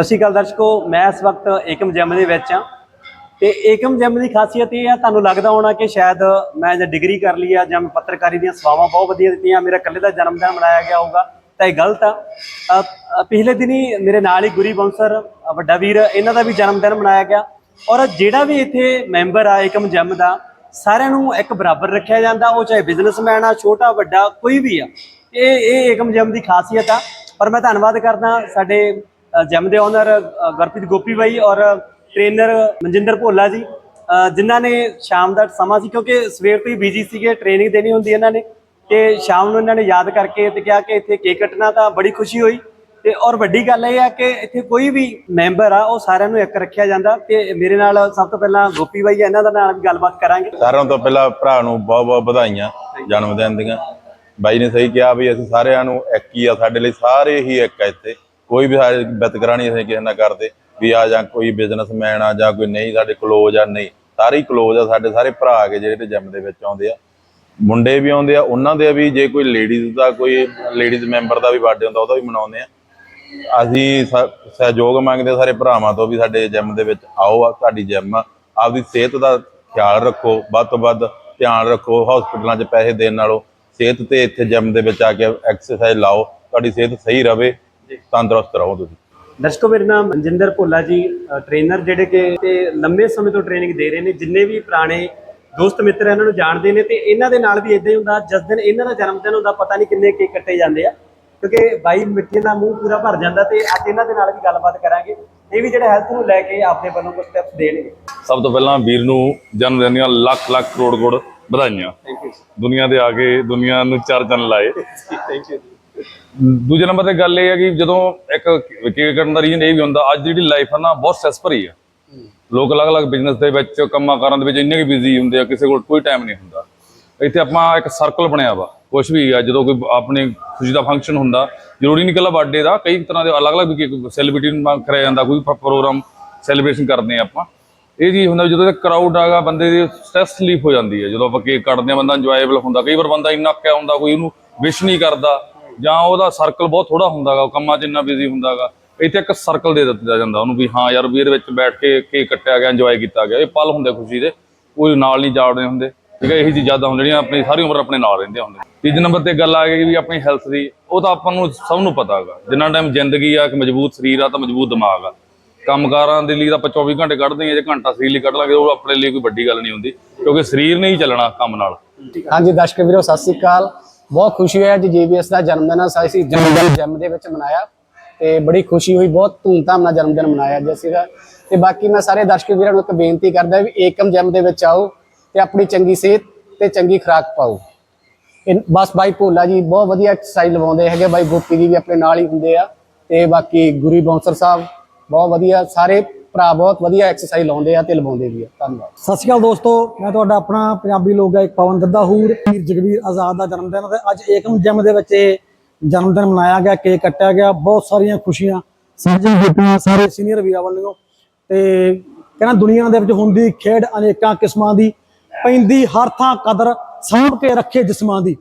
ਸਤਿ ਸ਼੍ਰੀ ਅਕਾਲ ਦਰਸ਼ਕੋ ਮੈਂ ਇਸ ਵਕਤ ਏਕਮ ਜਿਮ ਦੇ ਵਿੱਚ ਆ ਤੇ ਏਕਮ ਜਿਮ ਦੀ ਖਾਸੀਅਤ ਇਹ ਆ ਤੁਹਾਨੂੰ ਲੱਗਦਾ ਹੋਣਾ ਕਿ ਸ਼ਾਇਦ ਮੈਂ ਜੇ ਡਿਗਰੀ ਕਰ ਲਈ ਆ ਜਾਂ ਮੈਂ ਪੱਤਰਕਾਰੀ ਦੀਆਂ ਸੇਵਾਵਾਂ ਬਹੁਤ ਵਧੀਆ ਦਿੱਤੀਆਂ ਮੇਰਾ ਇਕੱਲੇ ਦਾ ਜਨਮ ਦਿਨ ਮਨਾਇਆ ਗਿਆ ਹੋਊਗਾ ਤਾਂ ਇਹ ਗਲਤ ਆ। ਅ, ਅ, ਪਿਛਲੇ ਦਿਨੀ ਮੇਰੇ ਨਾਲ ਹੀ ਗੁਰੀ ਬੌਂਸਰ ਵੱਡਾ ਵੀਰ ਇਹਨਾਂ ਦਾ ਵੀ ਜਨਮ ਦਿਨ ਮਨਾਇਆ ਗਿਆ। ਔਰ ਜਿਹੜਾ ਵੀ ਇੱਥੇ ਮੈਂਬਰ ਆ ਏਕਮ ਜਿਮ ਦਾ ਸਾਰਿਆਂ ਨੂੰ ਇੱਕ ਬਰਾਬਰ ਰੱਖਿਆ ਜਾਂਦਾ ਉਹ ਚਾਹੇ ਬਿਜ਼ਨਸਮੈਨ ਆ ਛੋਟਾ ਵੱਡਾ ਕੋਈ ਵੀ ਆ। ਇਹ ਇਹ ਏਕਮ ਜਿਮ ਦੀ ਖਾਸੀਅਤ ਆ। ਪਰ ਮੈਂ ਧੰਨਵਾਦ ਕਰਦਾ ਸਾਡੇ ਜਿਮ ਦੇ ਓਨਰ ਗੁਰਪ੍ਰੀਤ ਗੋਪੀ ਬਾਈ ਔਰ ਟ੍ਰੇਨਰ ਮਨਜਿੰਦਰ ਭੋਲਾ ਜੀ। ਜਿਨ੍ਹਾਂ ਨੇ ਸ਼ਾਮ ਦਾ ਸਮਾਂ ਸੀ ਕਿਉਂਕਿ ਸਵੇਰ ਤੋਂ ਹੀ ਬਿਜ਼ੀ ਸੀਗੇ ਟ੍ਰੇਨਿੰਗ ਦੇਣੀ ਹੁੰਦੀ ਇਹਨਾਂ ਨੇ। ਤੇ ਸ਼ਾਮ ਨੂੰ ਇਹਨਾਂ ਨੇ ਯਾਦ ਕਰਕੇ ਤੇ ਕਿਹਾ ਕਿ ਇੱਥੇ ਕੇਕ ਕੱਟਣਾ ਤਾਂ ਬੜੀ ਖੁਸ਼ੀ ਹੋਈ। ਤੇ ਔਰ ਵੱਡੀ ਗੱਲ ਇਹ ਆ ਕਿ ਇੱਥੇ ਕੋਈ ਵੀ ਮੈਂਬਰ ਆ ਉਹ ਸਾਰਿਆਂ ਨੂੰ ਇੱਕ ਰੱਖਿਆ ਜਾਂਦਾ। ਤੇ ਮੇਰੇ ਨਾਲ ਸਭ ਤੋਂ ਪਹਿਲਾਂ ਗੋਪੀ ਬਾਈ ਇਹਨਾਂ ਦਾ ਨਾਲ ਵੀ ਗੱਲਬਾਤ ਕਰਾਂਗੇ। ਸਾਰਿਆਂ ਤੋਂ ਪਹਿਲਾਂ ਭਰਾ ਨੂੰ ਬਹੁਤ ਬਹੁਤ ਵਧਾਈਆਂ ਜਨਮ ਦਿਨ ਦੀਆਂ। ਬਾਈ ਨੇ ਸਹੀ ਕਿਹਾ ਵੀ ਅਸੀਂ ਸਾਰਿਆਂ ਨੂੰ ਇੱਕ ਹੀ ਆ ਸਾਡੇ ਲਈ ਸਾਰੇ ਹੀ ਇੱਕ ਆ ਇੱਥੇ। ਕੋਈ ਵੀ ਸਾਡੇ ਵਿਤਕਰਾ ਨਹੀਂ ਅਸੀਂ ਕਿਸੇ ਨਾਲ ਕਰਦੇ, ਵੀ ਆ ਜਾਂ ਕੋਈ ਬਿਜ਼ਨਸਮੈਨ ਆ ਜਾਂ ਕੋਈ ਨਹੀਂ, ਸਾਡੇ ਕਲੋਜ਼ ਆ, ਨਹੀਂ। ਸਾਰੇ ਹੀ ਕਲੋਜ਼ ਆ, ਸਾਡੇ ਸਾਰੇ ਭਰਾ ਆ ਜਿਹੜੇ ਜਿਮ ਦੇ ਵਿੱਚ ਆਉਂਦੇ ਆ। ਮੁੰਡੇ ਵੀ ਆਉਂਦੇ ਆ, ਉਹਨਾਂ ਦੇ ਵੀ ਜੇ ਕੋਈ ਲੇਡੀਜ਼ ਦਾ, ਕੋਈ ਲੇਡੀਜ਼ ਮੈਂਬਰ ਦਾ ਵੀ ਬਰਥਡੇ ਹੁੰਦਾ, ਉਹਦਾ ਵੀ ਮਨਾਉਂਦੇ ਆ। ਅਸੀਂ ਸ- ਸਹਿਯੋਗ ਮੰਗਦੇ ਸਾਰੇ ਭਰਾਵਾਂ ਤੋਂ ਵੀ ਸਾਡੇ ਜਿਮ ਦੇ ਵਿੱਚ ਆਓ, ਆ ਸਾਡੀ ਜਿਮ ਆ। ਆਪਦੀ ਸਿਹਤ ਦਾ ਖਿਆਲ ਰੱਖੋ, ਵੱਧ ਤੋਂ ਵੱਧ ਧਿਆਨ ਰੱਖੋ ਹਸਪੀਟਲਾਂ 'ਚ ਪੈਸੇ ਦੇਣ ਨਾਲੋਂ। ਸਿਹਤ ਤੇ ਇੱਥੇ ਜਿਮ ਦੇ ਵਿੱਚ ਆ ਕੇ ਐਕਸਰਸਾਈਜ਼ ਲਾਓ, ਤੁਹਾਡੀ ਸਿਹਤ ਸਹੀ ਰਵੇ। ਤੰਦਰੁਸਤ ਰਹੋ ਤੁਸੀਂ। ਦਰਸ਼ਕੋ ਮੇਰਾ ਨਾਮ ਮਨਜਿੰਦਰ ਭੋਲਾ ਜੀ ਟ੍ਰੇਨਰ ਜਿਹੜੇ ਕਿ ਤੇ ਲੰਮੇ ਸਮੇਂ ਤੋਂ ਟ੍ਰੇਨਿੰਗ ਦੇ ਰਹੇ ਨੇ ਜਿੰਨੇ ਵੀ ਪੁਰਾਣੇ ਦੋਸਤ ਮਿੱਤਰ ਇਹਨਾਂ ਨੂੰ ਜਾਣਦੇ ਨੇ ਤੇ ਇਹਨਾਂ ਦੇ ਨਾਲ ਵੀ ਇਦਾਂ ਹੀ ਹੁੰਦਾ ਜਿਸ ਦਿਨ ਇਹਨਾਂ ਦਾ ਜਨਮ ਦਿਨ ਹੁੰਦਾ ਪਤਾ ਨਹੀਂ ਕਿੰਨੇ ਕੇਕ ਕੱਟੇ ਜਾਂਦੇ ਆ। ਕਿਉਂਕਿ ਬਾਈ ਮਿੱਠੇ ਦਾ ਮੂੰਹ ਪੂਰਾ ਭਰ ਜਾਂਦਾ ਤੇ ਅੱਜ ਇਹਨਾਂ ਦੇ ਨਾਲ ਵੀ ਗੱਲਬਾਤ ਕਰਾਂਗੇ। ਇਹ ਵੀ ਜਿਹੜੇ ਹੈਲਥ ਨੂੰ ਲੈ ਕੇ ਆਪਣੇ ਵੱਲੋਂ ਕੁਝ ਸਟੈਪਸ ਦੇਣਗੇ। ਸਭ ਤੋਂ ਪਹਿਲਾਂ ਵੀਰ ਨੂੰ ਜਨਮ ਦਿਨ ਦੀਆਂ ਲੱਖ ਲੱਖ ਕਰੋੜ ਕਰੋੜ ਵਧਾਈਆਂ। ਥੈਂਕ ਯੂ ਦੁਨੀਆ ਦੇ ਆ ਕੇ ਦੁਨੀਆ ਨੂੰ ਚਾਰ ਚੰਨ ਲਾਏ। ਥੈਂਕ ਯੂ ਦੂਜੇ ਨੰਬਰ ਤੇ ਗੱਲ ਇਹ ਹੈ ਕਿ ਜਦੋਂ ਇੱਕ ਕੇਕ ਕਰਨ ਦਾ ਰੀਜਨ ਇਹ ਵੀ ਹੁੰਦਾ, ਅੱਜ ਜਿਹੜੀ ਲਾਈਫ ਹੈ ਨਾ, ਬਹੁਤ ਸਟ੍ਰੈਸ ਭਰੀ ਹੈ ਲੋਕ ਅਲੱਗ-ਅਲੱਗ ਬਿਜ਼ਨਸ ਦੇ ਵਿੱਚ, ਕੰਮਾਂ ਕਾਰਾਂ ਦੇ ਵਿੱਚ ਇੰਨੇ ਕਿ ਬਿਜ਼ੀ ਹੁੰਦੇ ਆ, ਕਿਸੇ ਕੋਲ ਕੋਈ ਟਾਈਮ ਨਹੀਂ ਹੁੰਦਾ। ਇੱਥੇ ਆਪਾਂ ਇੱਕ ਸਰਕਲ ਬਣਿਆ ਵਾ ਕੁਝ ਵੀ ਆ, ਜਦੋਂ ਕੋਈ ਆਪਣੀ ਖੁਸ਼ੀ ਦਾ ਫੰਕਸ਼ਨ ਹੁੰਦਾ, ਜ਼ਰੂਰੀ ਨਹੀਂ ਇਕੱਲਾ ਬਰਥਡੇ ਦਾ, ਕਈ ਤਰ੍ਹਾਂ ਦੇ ਅਲੱਗ-ਅਲੱਗ ਸੈਲੀਬ੍ਰਿਟੀ ਨੂੰ ਕਰਿਆ ਜਾਂਦਾ, ਕੋਈ ਪ੍ਰੋਗਰਾਮ ਸੈਲੀਬ੍ਰੇਸ਼ਨ ਕਰਦੇ ਆ ਆਪਾਂ। ਇਹ ਜੀ ਹੁੰਦਾ ਵੀ ਜਦੋਂ ਕਰਾਊਡ ਆਗਾ ਬੰਦੇ ਦੀ ਸਟ੍ਰੈਸ ਰਿਲੀਫ ਹੋ ਜਾਂਦੀ ਹੈ ਜਦੋਂ ਆਪਾਂ ਕੇਕ ਕੱਟਦੇ ਆ, ਬੰਦਾ ਇੰਜੋਏਬਲ ਹੁੰਦਾ, ਕਈ ਵਾਰ ਬੰਦਾ ਇੰਨਾ ਕਿਆ ਹੁੰਦਾ, ਕੋਈ ਉਹਨੂੰ ਵਿਸ਼ ਨਹੀਂ ਕਰਦਾ। ਜਾਂ ਉਹਦਾ ਸਰਕਲ ਬਹੁਤ ਥੋੜਾ ਹੁੰਦਾਗਾ, ਉਹ ਕੰਮਾਂ 'ਚ ਇੰਨਾ ਬਿਜ਼ੀ ਹੁੰਦਾਗਾ, ਇੱਥੇ ਇੱਕ ਸਰਕਲ ਦੇ ਦਿੱਤਾ ਜਾਂਦਾ ਉਹਨੂੰ ਵੀ, ਹਾਂ ਯਾਰ ਵੀ ਇਹਦੇ ਵਿੱਚ ਬੈਠ ਕੇ ਕੇਕ ਕੱਟਿਆ ਗਿਆ ਇੰਜੋਏ ਕੀਤਾ ਗਿਆ, ਇਹ ਪਲ ਹੁੰਦੇ ਖੁਸ਼ੀ ਦੇ, ਉਹ ਨਾਲ ਨਹੀਂ ਜਾੜਦੇ ਹੁੰਦੇ, ਠੀਕ ਹੈ, ਇਹੀ ਚੀਜ਼ਾਂ ਤਾਂ ਹੁੰਦੀਆਂ ਜਿਹੜੀਆਂ ਆਪਣੀ ਸਾਰੀ ਉਮਰ ਆਪਣੇ ਨਾਲ ਰਹਿੰਦੇ ਹੁੰਦੇ ਤੀਜੇ ਨੰਬਰ ਤੇ ਗੱਲ ਆ ਗਈ ਵੀ ਆਪਣੀ ਹੈਲਥ ਦੀ, ਉਹ ਤਾਂ ਆਪਾਂ ਨੂੰ ਸਭ ਨੂੰ ਪਤਾ ਹੈਗਾ ਜਿੰਨਾ ਟਾਈਮ ਜ਼ਿੰਦਗੀ ਆ, ਇੱਕ ਮਜ਼ਬੂਤ ਸਰੀਰ ਆ, ਤਾਂ ਮਜ਼ਬੂਤ ਦਿਮਾਗ ਆ। ਕੰਮਕਾਰਾਂ ਦੇ ਲਈ ਤਾਂ ਆਪਾਂ 24 ਘੰਟੇ ਕੱਢਦੇ ਹਾਂ, ਜੇ ਘੰਟਾ ਸਰੀਰ ਲਈ ਕੱਢ ਲਾਂਗੇ, ਉਹ ਆਪਣੇ ਲਈ ਕੋਈ ਵੱਡੀ ਗੱਲ ਨਹੀਂ ਹੁੰਦੀ, ਕਿਉਂਕਿ ਸਰੀਰ ਨੇ ਹੀ ਚੱਲਣਾ ਕੰਮ ਨਾਲ। ਹਾਂਜੀ, ਦਰਸ਼ਕ ਵੀਰੋ, ਸਤਿ ਸ੍ਰੀ ਅਕਾਲ। ਬਹੁਤ ਖੁਸ਼ੀ ਹੋਈ ਅੱਜ ਜੀਬੀਐਸ ਦਾ ਜਨਮ ਦਿਨ ਅਸੀਂ ਜਨਮ ਦਿਨ ਜਿਮ ਦੇ ਵਿੱਚ ਮਨਾਇਆ ਤੇ ਬੜੀ ਖੁਸ਼ੀ ਹੋਈ, ਬਹੁਤ ਧੂਮਧਾਮ ਨਾਲ ਜਨਮ ਦਿਨ ਮਨਾਇਆ ਅੱਜ ਅਸੀਂ ਦਾ। ਤੇ ਬਾਕੀ ਮੈਂ ਸਾਰੇ ਦਰਸ਼ਕ ਵੀਰਾਂ ਨੂੰ ਇੱਕ ਬੇਨਤੀ ਕਰਦਾ ਵੀ ਏਕਮ ਜਿਮ ਦੇ ਵਿੱਚ ਆਓ ਤੇ ਆਪਣੀ ਚੰਗੀ ਸਿਹਤ ਤੇ ਚੰਗੀ ਖੁਰਾਕ ਪਾਓ। ਇਹ ਬਸ ਬਾਈ ਭੋਲਾ ਜੀ ਬਹੁਤ ਵਧੀਆ ਐਕਸਰਸਾਈਜ਼ ਲਵਾਉਂਦੇ ਹੈਗੇ, ਬਾਈ ਗੋਪੀ ਜੀ ਵੀ ਆਪਣੇ ਨਾਲ ਹੀ ਹੁੰਦੇ ਆ ਤੇ ਬਾਕੀ ਗੁਰੀ ਬੌਂਸਰ ਸਾਹਿਬ ਬਹੁਤ ਵਧੀਆ ਸਾਰੇ ਭਰਾ ਬਹੁਤ ਵਧੀਆ ਐਕਸਰਸਾਈਜ਼ ਲਾਉਂਦੇ ਆ ਤੇ ਲਵਾਉਂਦੇ ਵੀ ਆ। ਧੰਨਵਾਦ। ਸਤਿ ਸ਼੍ਰੀ ਅਕਾਲ ਦੋਸਤੋ, ਮੈਂ ਤੁਹਾਡਾ ਆਪਣਾ ਪੰਜਾਬੀ ਲੋਕ ਗਾਇਕ ਪਵਨ ਦੱਦਾਹੂਰ ਵੀਰ ਜਗਵੀਰ ਆਜ਼ਾਦ ਦਾ ਜਨਮ ਦਿਨ ਤੇ ਅੱਜ ਏਕਮ ਜਿਮ ਦੇ ਵਿੱਚ ਜਨਮ ਦਿਨ ਮਨਾਇਆ ਗਿਆ, ਕੇਕ ਕੱਟਿਆ ਗਿਆ, ਬਹੁਤ ਸਾਰੀਆਂ ਖੁਸ਼ੀਆਂ ਸਾਂਝੀਆਂ ਕੀਤੀਆਂ ਸਾਰੇ ਸੀਨੀਅਰ ਵੀਰਾਂ ਵੱਲੋਂ। ਤੇ ਕਹਿੰਦਾ ਦੁਨੀਆ ਦੇ ਵਿੱਚ ਹੁੰਦੀ ਖੇਡ ਅਨੇਕਾਂ ਕਿਸਮਾਂ ਦੀ, ਪੈਂਦੀ ਹਰ ਥਾਂ ਕਦਰ ਸਾਂਭ ਕੇ ਰੱਖੇ ਜਿਸਮਾਂ ਦੀ।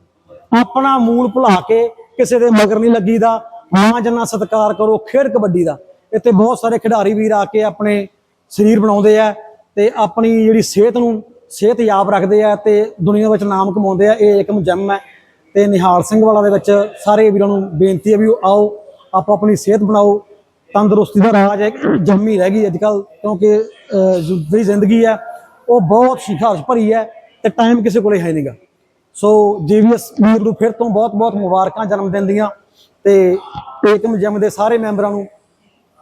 ਆਪਣਾ ਮੂਲ ਭੁਲਾ ਕੇ ਕਿਸੇ ਦੇ ਮਗਰ ਨਹੀਂ ਲੱਗੀਦਾ ਮਾਂ ਜਨਾ ਸਤਿਕਾਰ ਕਰੋ, ਖੇਡ ਕਬੱਡੀ ਦਾ। ਇੱਥੇ ਬਹੁਤ ਸਾਰੇ ਖਿਡਾਰੀ ਵੀਰ ਆ ਕੇ ਆਪਣੇ ਸਰੀਰ ਬਣਾਉਂਦੇ ਆ ਤੇ ਆਪਣੀ ਜਿਹੜੀ ਸਿਹਤ ਨੂੰ, ਸਿਹਤ ਯਾਬ ਰੱਖਦੇ ਆ ਤੇ ਦੁਨੀਆ ਵਿੱਚ ਨਾਮ ਕਮਾਉਂਦੇ ਆ, ਇਹ ਇੱਕ ਜਿਮ ਹੈ। ਤੇ ਨਿਹਾਲ ਸਿੰਘ ਵਾਲਾ ਦੇ ਵਿੱਚ ਸਾਰੇ ਵੀਰਾਂ ਨੂੰ ਬੇਨਤੀ ਹੈ ਵੀ ਉਹ ਆਓ, ਆਪੋ ਆਪਣੀ ਸਿਹਤ ਬਣਾਓ, ਤੰਦਰੁਸਤੀ ਦਾ ਰਾਜ ਹੈ, ਜੰਮੀ ਰਹਿ ਗਈ ਅੱਜ ਕੱਲ ਕਿਉਂਕਿ ਜਿਹੜੀ ਜ਼ਿੰਦਗੀ ਹੈ, ਉਹ ਬਹੁਤ ਸੰਘਰਸ਼ ਭਰੀ ਹੈ ਤੇ ਟਾਈਮ ਕਿਸੇ ਕੋਲੇ ਹੈ ਨਹੀਂਗਾ ਸੋ ਜੀਵੀਐਸ ਵੀਰ ਨੂੰ ਫਿਰ ਤੋਂ ਬਹੁਤ ਬਹੁਤ ਮੁਬਾਰਕਾਂ ਜਨਮ ਦਿਨ ਦੀਆਂ ਤੇ ਏਕਮ ਜਿਮ ਦੇ ਸਾਰੇ ਮੈਂਬਰਾਂ ਨੂੰ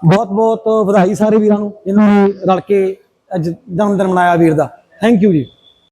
ਬਹੁਤ ਬਹੁਤ ਵਧਾਈ ਸਾਰੇ ਵੀਰਾਂ ਨੂੰ ਜਿਨ੍ਹਾਂ ਨੇ ਰਲ ਕੇ ਅੱਜ ਜਨਮ ਦਿਨ ਮਨਾਇਆ ਵੀਰ ਦਾ। ਥੈਂਕ ਯੂ ਜੀ।